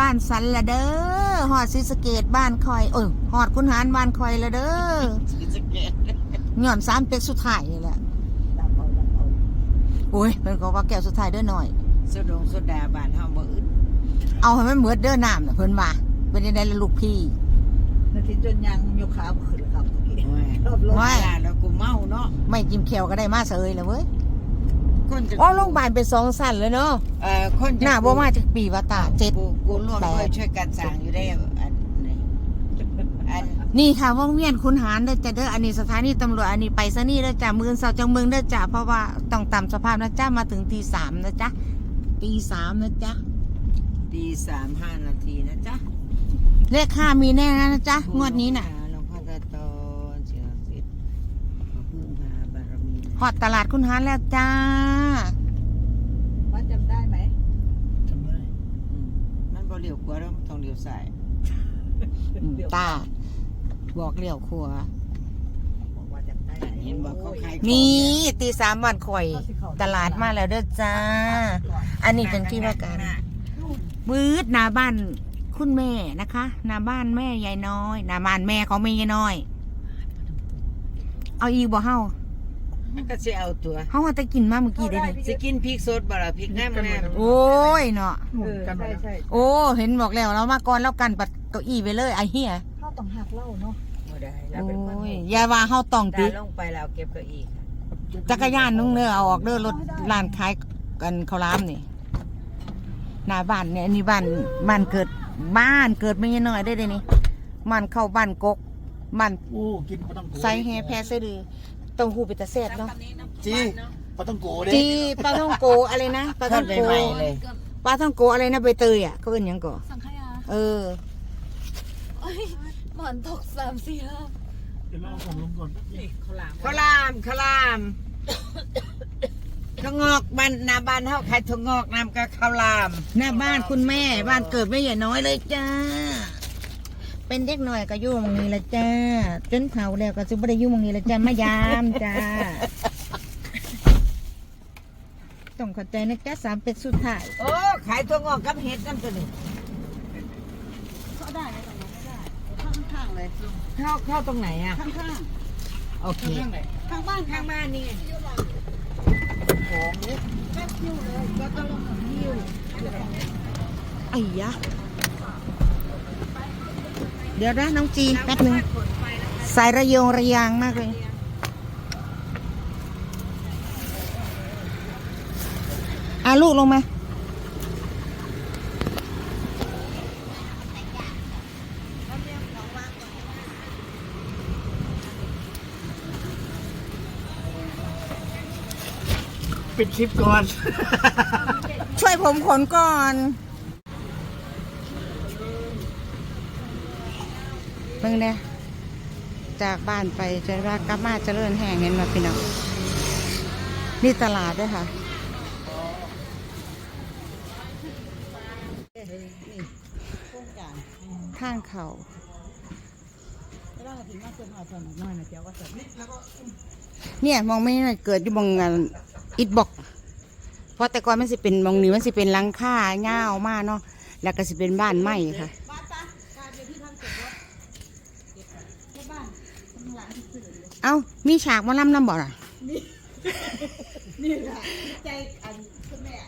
บ้านสันละเด้อหอดซิสะเกตบ้านคอยเออหอดคุณหารบ้านคอยละเด้อศรีสะเกษย่อนสามเป็กสุดท้ายนี่แหละดับเอาดับเอาโอ้ยเป็นก็ว่าแก้วสุดท้ายเด้อหน่อยสดงสดาบ้านเฮาบ่อึดเอาให้มันเหมือนเด้อน้ำน่ะเพิ่นว่าเป็นยังไงล่ะลูกพี่นาทีจนยังยกขาบ่ขึ้นครับเมื่อกี้โอ้ยรอบรถไม่ว่าแล้วกูเมาเนาะไม่จิ้มแขวก็ได้มาเสยเลยเว้ย คนจะอ๋อโรงพยาบาลเป็นสองสั้นเลยเนาะเอ่อคนจะหน้าบ่มาจากปีว่าตาเจ็ดกูกูร่วมแปด ด้วยช่วยกันสร้างอยู่ได้อันนี้อันนี่ค่ะวงเวียนคุณหารเด้อจ้ะเด้ออันนี้สถานีตำรวจอันนี้ไปซะนี่เด้อจ้ะมือเสาจังเมืองเด้อจ้ะเพราะว่าต้องตามสภาพนะจ้ะมาถึงตีสามนะจ๊ะตีสามนะจ๊ะตีสามห้านาทีนะจ๊ะเลขค่ามีแน่นะจ๊ะงวดนี้น่ะหลวงพ่อตาโตนเสียสิทธิ์ขอพึ่งพาบารมี หอดตลาดคุณหารแล้วจ้า ว่าจำได้ไหมอืมมันบ่เลี้ยวขวาแล้วมันต้องเลี้ยวซ้ายอืมตาบอกเลี้ยวขัวาบอกว่าจำได้ไหมเห็นบอกเขาขายของนี่ตีสามวันข่อย ตลาดมาแล้วเด้อจ้า อันนี้เป็นที่ว่าการวืดหน้าบ้านคุณแม่นะคะหน้าบ้านแม่ยายน้อยหน้าบ้านแม่ของแม่ยายน้อย เอาอีกบ่เฮา มันก็สิเอาตัวเฮาว่าแต่กินมาเมื่อกี้เด้อนี่สิกินพริกสดบ่ล่ะพริกงามงามโอ้ยเนาะเออใช่ใช่โอ้ เห็นบอกแล้วเรามาก่อนแล้วกันปัดเก้าอี้ไปเลยไอ้เหี้ยข้าวต้องหักเหล้าเนาะบ่ได้แล้โอ้วเป็นคนยอย่าว่าเฮาต้องตาติลงไปแล้วเก็บเก้าอี้ค่ะจักรยานนุ่งเนื้อเอาออกเด้อรถร้านขายกันข้าวหลามนี่หน้าบ้านเนี่ยอันนี้บ้านบ้านเกิดบ้านเกิดไม่ยน้อยได้อเด้นี่บ้านเข้าบ้านกกบ้านโอ้กินปลาต้องโกไซแฮแพซะดือเต้าหู้เป็นตาแซ่บเนาะจีปลาต้องโกเด้จีปลาท่องโกอะไรนะปลาทท่ออดงโกใหม่ๆเลยปลาท่องโกอะไรนะใบเตยอะเขาเป็นหยังก่อสังขยาเออเอ้ยหมอนตกสามสี่รอบเดี๋ยวเราเอาของลงก่อนแป๊บนึงข้าวหลามข้าวหลามทงอกบ้านหน้าบ้านเฮาขายทงอกนำกับข้าวหลาม หน้าบ้านคุณแม่ บ้านเกิดไม่ใหญ่น้อยเลยจ้า เป็นเด็กหน่อยก็อยู่หมองนี้ละจ้า จนเผาแล้วก็จะไม่ได้อยู่หมองนี้ละจ้ามายามจ้า ต้องเข้าใจนะจ้าสามเป็ดสุดท้ายโอ้ ขายทงอกกับเห็ดน้ำตัวนี้เข้าได้ไหมตรงนั้นไม่ได้เข้าข้างๆเลยเข้าเข้าตรงไหนอะ ข้างโอเคๆข้างบ้านข้างบ้านนี่ไงของนี้แค่คิ้วเลยก็ต้องลงของคิ้วไอ้ยะ เดี๋ยวนะน้องจีแป๊บหนึ่งสายระโยงระยางมากเลย อะลูกลงมาปิดคลิปก่อน ช่วยผมขนก่อน เบิ่งเด้จากบ้านไปจะว่ากลับมาเจริญแห่งเห็นมาพี่น้องนี่ตลาดด้วยค่ะข้างเข่าเนี่ยมองไม่น่าเกิดอยู่มองงานอิดบอกเพราะแต่ก่อนมันสิเป็นมองนี้มันสิเป็นลังคาเง่าวมากเนาะแล้วก็สิเป็นบ้านไม้ค่ะ เอ้า มีฉากหมาล่ำน้ำบ่อล่ะ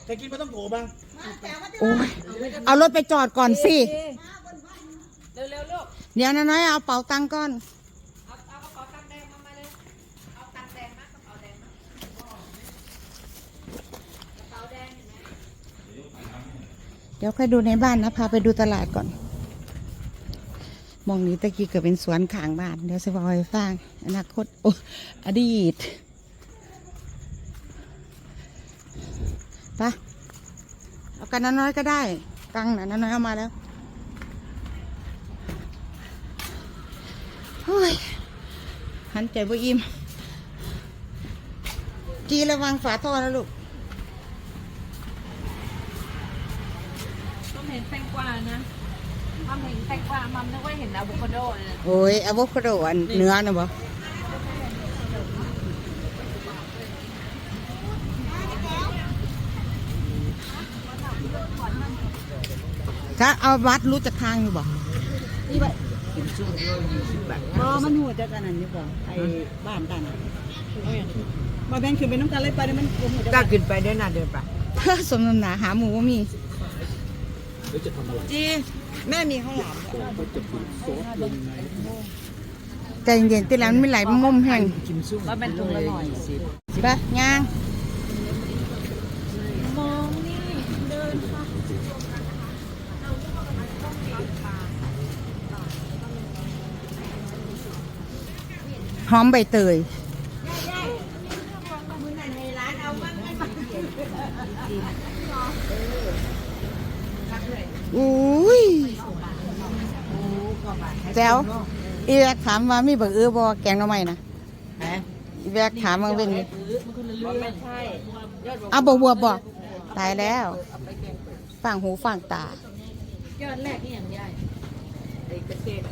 จะกินปลาต้องโกบ้างโอ้ยเอารถไปจอดก่อนสิเดี๋ยวนะน้อยเอาเป๋าตังค์ก่อนเดี๋ยวค่อยดูในบ้านนะ พาไปดูตลาดก่อน มองนี้ตะกี้เกิดเป็นสวนขางบ้านเดี๋ยวจะบอกให้ฟังอนาคตโอ้อดีตปะเอากันน้อยก็ได้ตังค์นะน้อยเอามาแล้วเฮ้ยหันใจบ่อิ่มจีระวังฝาท่อนะลูกมัมเห็นแตงกวานะ มัมเห็นแตงกวามัมนึกว่าเห็นอะโวคาโดนะโอ้ยอะโวคาโดอันเนื้อนะบ่กถ้าเอาวัดรู้จักทางอยู่บ่กินซุ่มโยยี่สิบบาทบ่มันหัวจักอันนั้นนี่บ่ไอ้บ้านกันน่ะบ่แม่นขึ้นไปน้ำกันเลยไปเดี๋ยวมันบ่หัวจักก็ขึ้นไปเดินหน้าเดินไปสมน้ำหนาหาหมูว่ามีจี แม่มีข้าวหลามใจเย็นๆติแล้วมันไม่ไหลมันมุมแห้งกินซุ่มว่าเป็นถุงละร้อยสิบไปย่างมองนี่เดินค่ะหอมใบเตย อุ้ยแจ๋วอีแวกถามว่ามีบักเอือบ่แกงหน่อไม้นะฮะอีแวกถามมาเป็นไงไม่ใช่เอาบวบบ่ตายแล้วฟังหูฟังตายอดแรกนี่อย่างใหญ่ไอ้เกษตร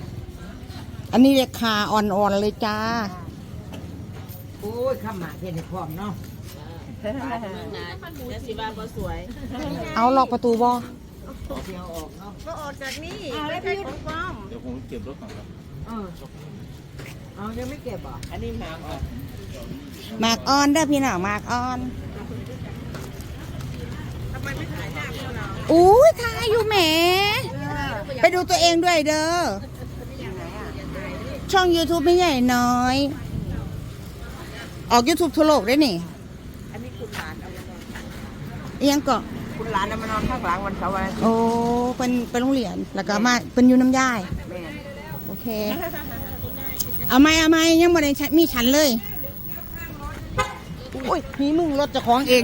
อันนี้เรียกคาอ่อนๆเลยจ้า โอ้ยข้ามมาเห็นพร้อมเนาะเอาล็อกประตูบ่ เที่ยวออกเนาะก็ออกจากนี่ไม่ใช่ของปลอมเดี๋ยวผมเก็บรถก่อนครับเออเอายังไม่เก็บอะอันนี้น้ำอะหมากอ่อนเด้อพี่น้องหมากอ่อนอุ้ยถ่ายอยู่แหม ไปดูตัวเองด้วยเด้อช่อง YouTube ไม่ใหญ่น้อย ออก YouTube ทั่วโลกได้นี่ อันนี้คุณหลานเอามาอิหยังก็ คุณหลานเอามานอนข้างหลังวันเสาร์วันอาทิตย์โอ้เป็นเป็นโรงเรียนแล้วก็มาเป็นอยู่น้ำย่ายแม่โอเค เอาไหมเอาไหมยังบ่ได้ใช้มีฉันเลยอุ้ยมีมึงรถเจะของเอง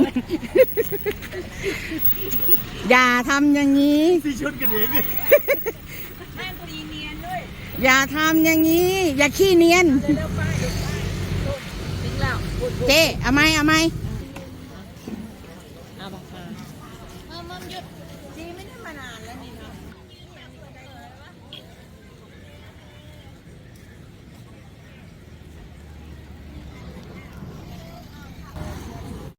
อย่าทำอย่างนี้พี่ชุดกันเองเลยอย่าทำอย่างนี้ อย่าขี้เนียน เจ๊เอาไหมเอาไหม มอมหยุดดีไม่ได้มานานแล้วนี่เนาะ